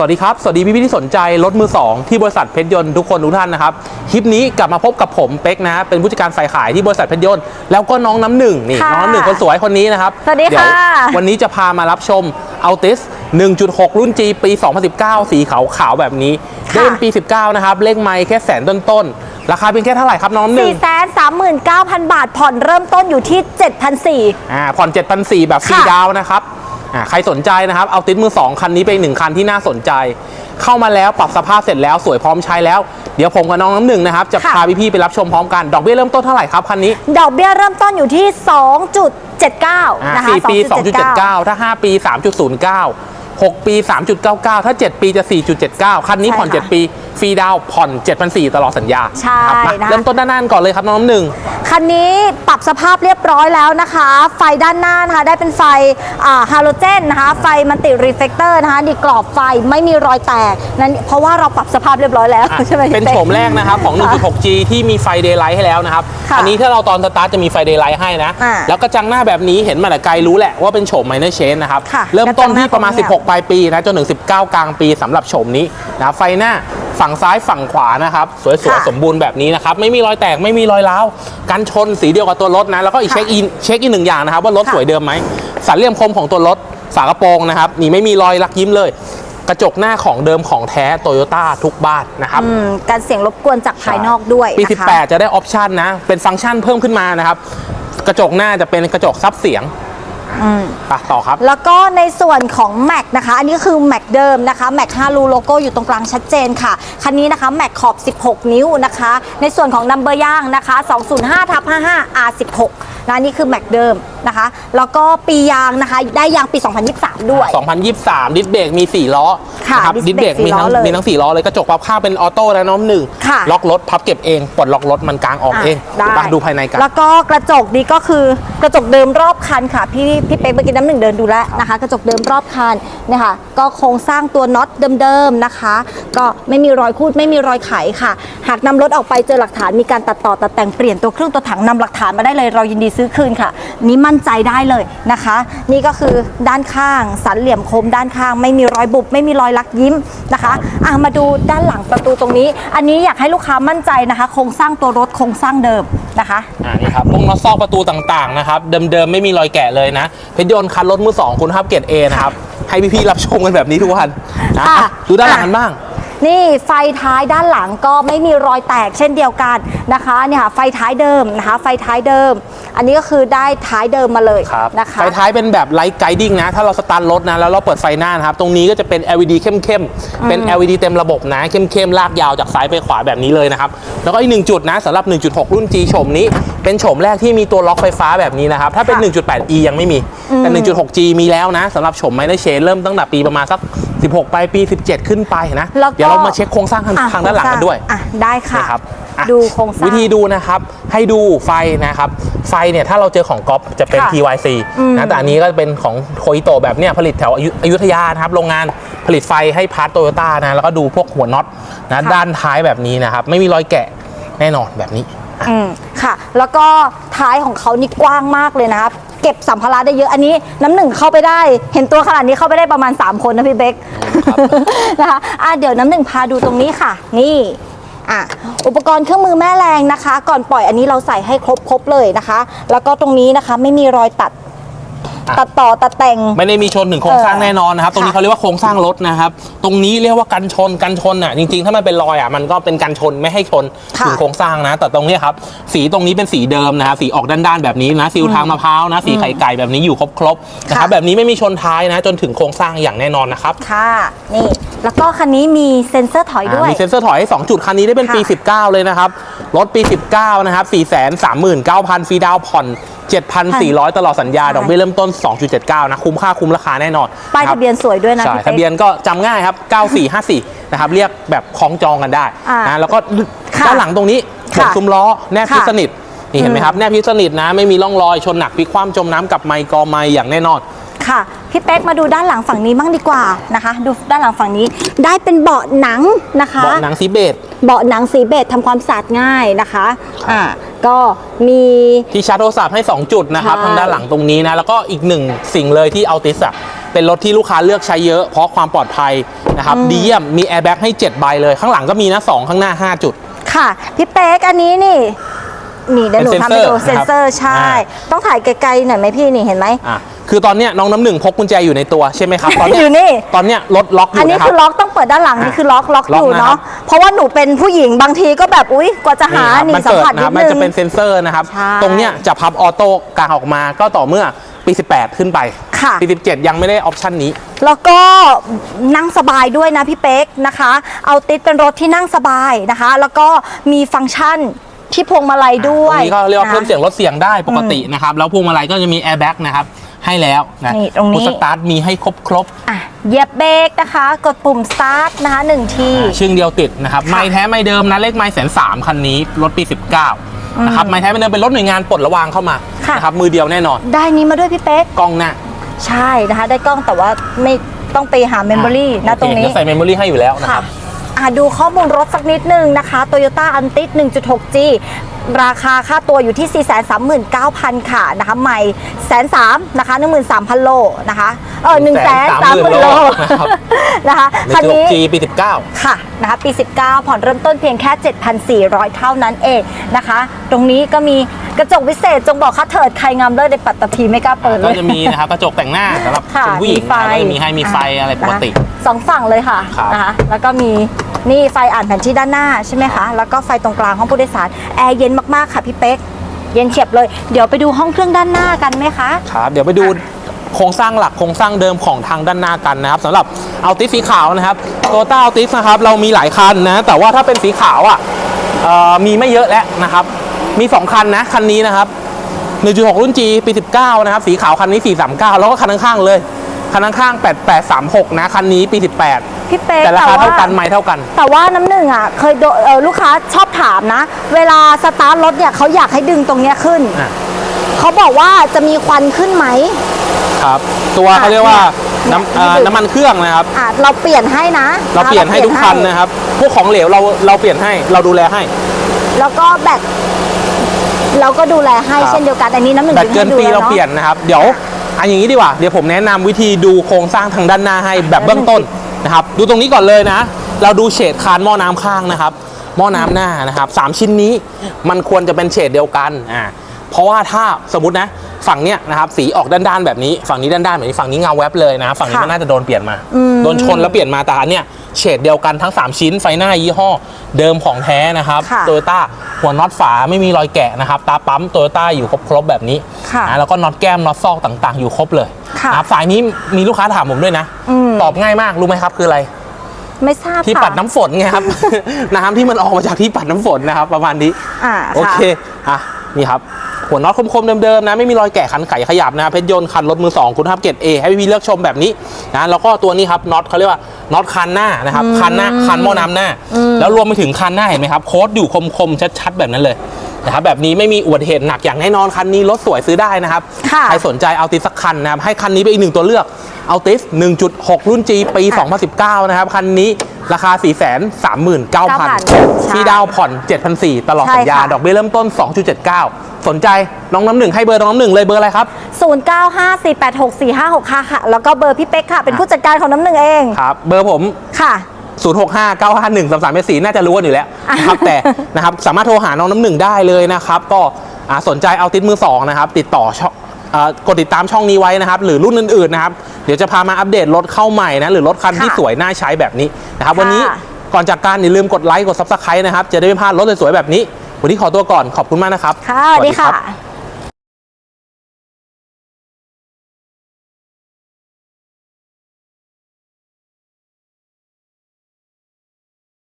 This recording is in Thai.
สวัสดีครับ สวัสดีพี่ๆที่สนใจรถมือ 2 ที่บริษัทเพชรยนต์ทุกคนทุกท่านนะครับ คลิปนี้กลับมาพบกับผมเป็กนะ เป็นผู้จัดการฝ่ายขายที่บริษัทเพชรยนต์แล้วก็น้องน้ำหนึ่งนี่ค่ะน้องน้ำหนึ่งคนสวยคนนี้นะครับสวัสดีเยวค่ะวันนี้จะพามารับชม Altis 1.6 รุ่น G ปี 2019 สีขาวขาวๆแบบนี้ค่ะได้เป็นปี 19 นะครับ เลขไมค์แค่แสนต้นๆ ราคาเป็นแค่เท่าไหร่ครับน้องน้ำหนึ่ง4 3 9 0 0 0บาท ผ่อนเริ่มต้นอยู่ที่ 7,400อ่าผ่อน 7,400 แบบฟรีค่ะดาวน์นะครับ อ่าใครสนใจนะครับ เอาติดมือ 2 คันนี้เป็นหนึ่งคันที่น่าสนใจ เข้ามาแล้วปรับสภาพเสร็จแล้วสวยพร้อมใช้แล้ว เดี๋ยวผมกับน้องน้ำหนึ่งนะครับ จะค่ะพาพี่ๆไปรับชมพร้อมกัน ดอกเบี้ยเริ่มต้นเท่าไหร่ครับคันนี้ ดอกเบี้ยเริ่มต้นอยู่ที่ 2.79อ่านะคะสี่ปี 2.79 ถ้า 5 ปี 3.09 6 ปี 3.99 ถ้า 7 ปีจะ 4.79 คันนี้ผ่อนใช่ค่ะ7ปี ฟรีดาวน์ผ่อน7,400ตลอดสัญญาใช่ครับมานะคะเริ่มต้นด้านหน้าก่อนเลยครับน้องน้ำหนึ่ง คันนี้ปรับสภาพเรียบร้อยแล้วนะคะ ไฟด้านหน้านะคะได้เป็นไฟฮาโลเจนนะคะ ไฟมันติรีเฟกเตอร์นะคะดีกรอบไฟไม่มีรอยแตกนั่นเพราะว่าเราปรับสภาพเรียบร้อยแล้วอะใช่ไหมเป็นพี่โฉป๊กมแรกนะครับของค่ะ 1.6G ที่มีไฟเดย์ไลท์ให้แล้วนะครับค่ะอันนี้ถ้าเราตอนสตาร์ทจะมีไฟเดย์ไลท์ให้นะอ่าแล้วกระจังหน้าแบบนี้เห็นมาแต่ไกลรู้แหละว่าเป็นโฉมไมเนอร์เชนนะครับค่ะเริ่มต้นที่ประมาณกระจังหน้า16 ปลายปีนะจนถึง 19 กลางปีสำหรับโฉมนี้นะไฟหน้า ฝั่งซ้ายฝั่งขวานะครับ สวยค่ะๆสมบูรณ์แบบนี้นะครับ ไม่มีรอยแตกไม่มีรอยร้าวกันชนสีเดียวกับตัวรถนะ แล้วก็อีกค่ะเช็คอินเช็คอีกหนึ่งอย่างนะครับ ว่ารถค่ะสวยเดิมไหมสันเหลี่ยมคมของตัวรถฝากระโปรงนะครับนี่ไม่มีรอยลักยิ้มเลย กระจกหน้าของเดิมของแท้โตโยต้าทุกบ้านนะครับ อืมการเสียงรบกวนจากภายนอกด้วยปี นะคะ 18 จะได้ออปชันนะ เป็นฟังก์ชันเพิ่มขึ้นมานะครับ กระจกหน้าจะเป็นกระจกซับเสียง อืมอะต่อครับ แล้วก็ในส่วนของ Mac นะคะ อันนี้คือ Mac เดิมนะคะ Mac 5รูโลโก้อยู่ตรงกลางชัดเจนค่ะ คันนี้นะคะ Mac ขอบ 16 นิ้วนะคะ ในส่วนของ Number ย่างนะคะ 205ทับ55 R16 นะนี่คือ Mac เดิมนะคะ แล้วก็ปียางนะคะ ได้ยางปี 2023 ด้วย 2023 ดิสเบรกมี 4 ล้อ ค่ะนะครับดิสดิสเบเบรรกกมีทั้งสี่ล้อเลยมีทั้ง4ล้อเลยกระจกปรับข้างเป็นออโต้แล้วน้องหนึ่งค่ะล็อกรถพับเก็บเองปลดล็อกรถมันกลางออกเองได้ไปดูภายในกันแล้วก็กระจกนี้ก็คือกระจกเดิมรอบคันค่ะ พี่พี่เป๊กเมื่อกี้น้ำหนึ่งเดินดูแล้วนะคะ กระจกเดิมรอบคันเนี่ยค่ะก็โครงสร้างตัวน็อตเดิมๆนะคะ ก็ไม่มีรอยคูดไม่มีรอยไขค่ะ หากนำรถออกไปเจอหลักฐานมีการตัดต่อตัดแต่งเปลี่ยนตัวเครื่องตัวถังนำหลักฐานมาได้เลยเรายินดีซื้อคืนค่ะ นี่มั่นใจได้เลยนะคะ นี่ก็คือด้านข้างสันเหลี่ยมคมด้านข้าง ไม่มีรอยบุบไม่มีรอยลักยิ้มนะคะอะมาดูด้านหลังประตูตรงนี้ อันนี้อยากให้ลูกค้ามั่นใจนะคะ โครงสร้างตัวรถโครงสร้างเดิมนะคะอ่านี่ครับพวกน็อตซอกประตูต่างๆนะครับเดิมๆไม่มีรอยแกะเลยนะเพชรยนต์คันรถมือ2คุณภาพเกรดเอนะครับให้พี่ๆรับชมกันแบบนี้ทุกวันนะค่ะอะดูด้านหลังกันบ้าง นี่ไฟท้ายด้านหลังก็ไม่มีรอยแตกเช่นเดียวกันนะคะเนี่ยค่ะไฟท้ายเดิมนะคะ ไฟท้ายเดิม อันนี้ก็คือได้ท้ายเดิมมาเลยครับนะคะไฟท้ายเป็นแบบไลท์ไกดิ้งนะ ถ้าเราสตาร์ทรถนะแล้วเราเปิดไฟหน้านะครับ ตรงนี้ก็จะเป็น LED เข้มๆ เป็น LED เต็มระบบนะเข้มๆ ลากยาวจากซ้ายไปขวาแบบนี้เลยนะครับ แล้วก็อีกหนึ่งจุดนะสำหรับ 1.6 รุ่น G โฉมนี้ เป็นโฉมแรกที่มีตัวล็อกไฟฟ้าแบบนี้นะครับ ถ้าเป็นค่ะ 1.8e ยังไม่มี แต่ 1.6G มีแล้วนะสำหรับโฉมไมเนอร์เชนเริ่มตั้งแต่ปีประมาณสัก 16ปลายปี 17 ขึ้นไปนะ แล้วก็ เดี๋ยวเรามาเช็คโครงสร้างทางอะทางด้านหลังกันด้วยอะได้ค่ะ นะครับอะดูโครงสร้าง วิธีดูนะครับ ให้ดูไฟนะครับ ไฟเนี่ยถ้าเราเจอของก๊อฟจะเป็น ค่ะ TYC นะแต่อันนี้ก็เป็นของโคอิโตแบบเนี้ยผลิตแถวอยุอยุธยานะครับ โรงงานผลิตไฟให้พาร์ตโตโยต้านะ แล้วก็ดูพวกหัวน็อตนะค่ะด้านท้ายแบบนี้นะครับ ไม่มีรอยแกะแน่นอนแบบนี้ อืมค่ะ แล้วก็ท้ายของเขานี่กว้างมากเลยนะครับ เก็บสัมภาระได้เยอะอันนี้น้ำหนึ่งเข้าไปได้ เห็นตัวขนาดนี้เข้าไปได้ประมาณ 3 คนนะพี่เบ๊กครับนะคะอะเดี๋ยวน้ำหนึ่งพาดูตรงนี้ค่ะ นี่อะอุปกรณ์เครื่องมือแม่แรงนะคะ ก่อนปล่อยอันนี้เราใส่ให้ครบครบเลยนะคะ แล้วก็ตรงนี้นะคะไม่มีรอยตัดอะ ตัดต่อตัดแต่ง ไม่ได้มีชนถึงโครงสร้างเออแน่นอนนะครับ ตรงนี้ค่ะเขาเรียกว่าโครงสร้างรถนะครับ ตรงนี้เรียกว่ากันชนกันชนอะจริงๆ ถ้ามันเป็นรอยอะมันก็เป็นกันชนไม่ให้ชนค่ะถึงโครงสร้างนะ แต่ตรงเนี้ยครับสีตรงนี้เป็นสีเดิมนะครับสีออกด้านๆแบบนี้นะซิลทางมะพร้าวนะสีไข่ไก่แบบนี้อยู่ครบๆนะครับค่ะแบบนี้ไม่มีชนท้ายนะจนถึงโครงสร้างอย่างแน่นอนนะครับค่ะนี่แล้วก็คันนี้มีเซ็นเซอร์ถอยด้วยอ่ามีเซ็นเซอร์ถอยให้2จุดคันนี้ได้เป็นปีค่ะ19 เลยนะครับรถปี 19 นะครับ4 3 9 0 0 0ฟรีดาวน์ผ่อน 7,400 ตลอดสัญญาใช่ดอกเบี้ยเริ่มต้น 2.79 นะ คุ้มค่าคุ้มราคาแน่นอน ป้ายครัทะเบียนสวยด้วยนะใช่พี่ทะเป๊กเบียนก็จำง่ายครับ 9454 นะครับ เรียกแบบคล้องจองกันได้อ่านะแล้วก็ค่ะด้านหลังตรงนี้ค่ะผมซุ้มล้อแนบพิษค่ะสนิทนี่เห็นไหมครับแนบพิษสนิทนะไม่มีร่องรอยชนหนักพลิกคว่ำจมน้ำกับไมค์กอไมค์อย่างแน่นอน ค่ะพี่เป๊กมาดูด้านหลังฝั่งนี้บ้างดีกว่านะคะ ดูด้านหลังฝั่งนี้ ได้เป็นเบาะหนังนะคะเบาะหนังซีเบจเบาะหนังสีเบจทำความสะอาดง่ายนะคะอ่าก็มีที่ชาร์จโทรศัพท์ให้ 2 จุดนะครับใช่ทางด้านหลังตรงนี้นะแล้วก็อีกหนึ่งสิ่งเลยที่เอาติสอะเป็นรถที่ลูกค้าเลือกใช้เยอะ เพราะความปลอดภัยนะครับดีเยี่ยมมีแอร์แบ็กให้7ใบเลยข้างหลังก็มีนะ2ข้างหน้า 5 จุด ค่ะ พี่เป๊กอันนี้นี่นี่เดี๋ยวหนูเป็นทำให้ดูเซ็เซ็นนเซเซออร์ร์ใช่นะครับต้องถ่ายไกลๆหน่อยไหมพี่นี่เห็นไหมอะ คือตอนเนี้ยน้องน้ำหนึ่งพกกุญแจอยู่ในตัวใช่ไหมครับตอนเนี้อยู่นี่ ตอนเนี้ยรถล็อกออันยู่นี้นะครัคืบ อล็อกต้องเปิดด้านหลังอะนี่คือล็อกล็อกล็ออกยู่นะครัเนาะบเพราะว่าหนูเป็นผู้หญิงบางทีก็แบบอุ้ยกว่าจะหาครับหนีมันสัมเปิดผัสนะนิครัดบมันนึจะงเป็นเซ็นเซอร์นะครับ ใช่ตรงเนี้ยจะพับออโต้กลางออกมาก็ต่อเมื่อปี 18 ขึ้นไปค่ะ ปี 17 ยังไม่ได้ออปชันนี้ แล้วก็นั่งสบายด้วยนะพี่เป๊กนะคะ เอาติดเป็นรถที่นั่งสบายนะคะ แล้วก็มีฟังก์ชันที่พวงมาลัยด้ตวรงยนี้ก็เรียกว่านะเพิ่มเสียงลดเสียงได้ปกตินะครับ แล้วพวงมาลัยก็จะมีแอร์แบ็กนะครับ ให้แล้วนะนี่ตรงนี้พุทสตาร์ทมีให้ครบครบอะเหยียบเบรกนะคะ กดปุ่ม start นะคะหนึ่งทีอ่าชึ่งเดียวติดนะครับไม่แท้ไม่เดิมนะเลขไม่แสนสามคันนี้รถปี 19นะครับไม่แท้ไม่เดิมเป็นรถหน่วยงานปลดระวางเข้ามาค่ะนะครับมือเดียวแน่นอนได้นี้มาด้วยพี่เป๊ก กล้องหน้า ใช่นะคะ ได้กล้องแต่ว่าไม่ต้องไปหาเมมโมรี่นะโอเคตรงนี้ เดี๋ยวใส่เมมโมรี่ให้อยู่แล้วนะคค่ะ รับ อะดูข้อมูลรถสักนิดนึงนะคะ Toyota a n t i s 1.6G ราคาค่าตัวอยู่ที่ 439,000 ค่ะนะคะใหม่แสนสามนะคะ13,000 โลนะคะเออ1 3 0 0 0 0 โลนะครับนะคะในคันจุกนี้จีปี 19 ค่ะนะคะปี 19 ผ่อนเริ่มต้นเพียงแค่ 7,400 เท่านั้นเองนะคะ ตรงนี้ก็มีกระจกวิเศษจงบอกค่าเถิดใครงามเลิศในปัตตภีไม่กล้าเปิดเลก็ยจะมีนะครับกระจกแต่งหน้าสำหรับค่ะคุณผู้หญิงมีไฟนะครับก็จะมีให้มีไฟอะไรปกตินะคะสองฝั่งเลยค่ะครับนะคะแล้วก็มี นี่ไฟอ่านแผนที่ด้านหน้าใช่ไหมคะ แล้วก็ไฟตรงกลางห้องผู้โดยสาร แอร์เย็นมากๆค่ะพี่เป๊ก เย็นเฉียบเลย เดี๋ยวไปดูห้องเครื่องด้านหน้ากันไหมคะ ครับ เดี๋ยวไปดูโครงสร้างหลักโครงสร้างเดิมของทางด้านหน้ากันนะครับสำหรับเอาติสสีขาวนะครับโตต้าเอาติสนะครับเรามีหลายคันนะ แต่ว่าถ้าเป็นสีขาวอะอ่อมีไม่เยอะแล้วนะครับ มี 2 คันนะ คันนี้นะครับ 1.6 รุ่น G ปี 19 นะครับ สีขาวคันนี้ 439 แล้วก็คันข้างๆเลย คันข้างๆ8836 นะ คันนี้ปี 18 พี่เป๊กแต่ราคาแต่ว่าเท่ากันไม่เท่ากัน แต่ว่าน้ำหนึ่งอะเคยโดนเอ่อลูกค้าชอบถามนะ เวลาสตาร์ทรถเนี่ยเขาอยากให้ดึงตรงเนี้ยขึ้น อะ เขาบอกว่าจะมีควันขึ้นไหม ครับ ตัวเขาเรียกว่าเนี่ยน้ำเอ่อเนี่ยน้ำมันเครื่องนะครับ อะเราเปลี่ยนให้นะเราเปลี่ยนให้ทุกคันนะครับ พวกของเหลวเราเราเปลี่ยนให้เราดูแลให้ แล้วก็แบตเราก็ดูแลให้ครับ เช่นเดียวกันอันนี้น้ำหนึ่งแบตเกินให้ดูปีแวเราอะเปลี่ยนนะครับ เดี๋ยว อันอย่างนี้ดีกว่า เดี๋ยวผมแนะนำวิธีดูโครงสร้างทางด้านหน้าให้แบบเบื้องต้นนะครับ ดูตรงนี้ก่อนเลยนะ เราดูเฉดคานหม้อน้ำข้างนะครับ หม้อน้ำหน้านะครับสามชิ้นนี้มันควรจะเป็นเฉดเดียวกันอ่าเพราะว่าถ้าสมมตินะฝั่งเนี้ยนะครับสีออกด้านๆแบบนี้ ฝั่งนี้ด้านๆแบบนี้ฝั่งนี้เงาแวบเลยนะ ฝั่งนี้ค่ะมันน่าจะโดนเปลี่ยนมา โดนชนแล้วเปลี่ยนมาแต่อันเนี้ย เฉดเดียวกันทั้ง 3 ชิ้นไฟหน้ายี่ห้อเดิมของแท้นะครับค่ะโตโยต้าหัวน็อตฝาไม่มีรอยแกะนะครับ ตาปั๊มโตโยต้าอยู่ครบๆแบบนี้ค่ะนะแล้วก็น็อตแก้มน็อตซอกต่างๆ อยู่ครบเลยค่ะนะครับสายนี้มีลูกค้าถามผมด้วยนะอืมตอบง่ายมากรู้ไหมครับคืออะไรไม่ทราบที่ค่ะปัดน้ำฝนไงครับ น้ำที่มันออกมาจากที่ปัดน้ำฝนนะครับ ประมาณนี้อ่าโอเคอะนี่ครับ หัวน็อตคมๆเดิมๆนะไม่มีรอยแกะขันไขขยับนะเพชรยนต์คันรถมือสองคุณภาพเกรดเอให้พี่ๆเลือกชมแบบนี้นะแล้วก็ตัวนี้ครับน็อตเขาเรียกว่าน็อตคันหน้านะครับคันหน้าคันหม้อน้ำหน้า แล้วรวมไปถึงคันหน้าเห็นไหมครับโค้ดอยู่คมๆชัดๆแบบนั้นเลยนะครับแบบนี้ไม่มีอุบัติเหตุหนักอย่างแน่นอนคันนี้รถสวยซื้อได้นะครับค่ะใครสนใจเอาติสสักคันนะครับให้คันนี้ไปนอีกหนึ่งตัวเลือก เอาติส1.6 รุ่น G ปี 2019 นะครับ คันนี้ราคา 439,000 ที่ดาวน์ผ่อน 7,400 ตลอดใช่สัญญาค่ะดอกเบี้ยเริ่มต้น 2.79 สนใจน้องน้ำหนึ่งให้เบอร์น้องน้ำหนึ่งเลยเบอร์อะไรครับ 0954864565 ค่ะ แล้วก็เบอร์พี่เป๊กค่ะ เป็นผู้จัดการของน้ำหนึ่งเอง ครับ เบอร์ผมค่ะ065 951 33 4น่าจะรู้กันอยู่แล้วนะครับแต่นะครับสามารถโทรหาน้องน้ำหนึ่งได้เลยนะครับ ก็อ่าสนใจเอาติดมือสองนะครับ ติดต่อช่องอ่า กดติดตามช่องนี้ไว้นะครับ หรือรุ่นอื่นๆนะครับ เดี๋ยวจะพามาอัปเดตรถเข้าใหม่นะ หรือรถคันที่ค่ะสวยน่าใช้แบบนี้นะครับ วันนี้ค่ะก่อนจากการอย่าลืมกดไลค์กด subscribe นะครับ จะได้ไม่พลาดรถสวยๆแบบนี้ วันนี้ขอตัวก่อนขอบคุณมากนะครับ ค่ะสวัสดีรับค่ะ